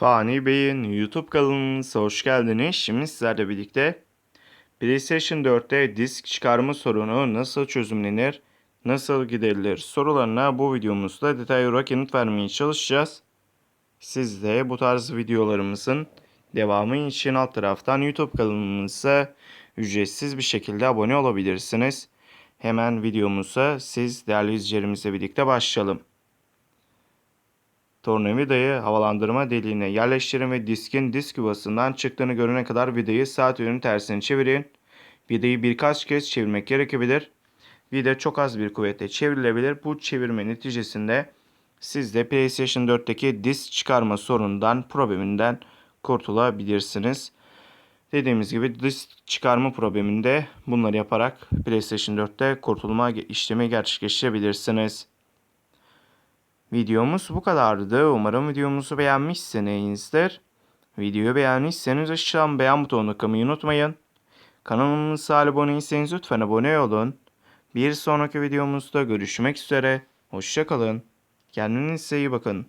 Fani Bey'in YouTube kanalımıza hoş geldiniz. Şimdi sizlerle birlikte PlayStation 4'te disk çıkarma sorunu nasıl çözümlenir, nasıl giderilir sorularına bu videomuzda detaylı olarak yanıt vermeye çalışacağız. Siz de bu tarz videolarımızın devamı için alt taraftan YouTube kanalımıza ücretsiz bir şekilde abone olabilirsiniz. Hemen videomuza siz değerli izleyicilerimizle birlikte başlayalım. Tornavidayı havalandırma deliğine yerleştirin ve diskin disk yuvasından çıktığını görene kadar vidayı saat yönünün tersine çevirin. Vidayı birkaç kez çevirmek gerekebilir. Vida çok az bir kuvvetle çevrilebilir. Bu çevirme neticesinde siz de PlayStation 4'teki disk çıkarma sorunundan, probleminden kurtulabilirsiniz. Dediğimiz gibi disk çıkarma probleminde bunları yaparak PlayStation 4'te kurtulma işlemi gerçekleştirebilirsiniz. Videomuz bu kadardı. Umarım videomuzu beğenmişsinizdir. Videoyu beğendiyseniz aşağıdan beğen butonuna tıklamayı unutmayın. Kanalımıza abone değilseniz lütfen abone olun. Bir sonraki videomuzda görüşmek üzere. Hoşçakalın. Kendinize iyi bakın.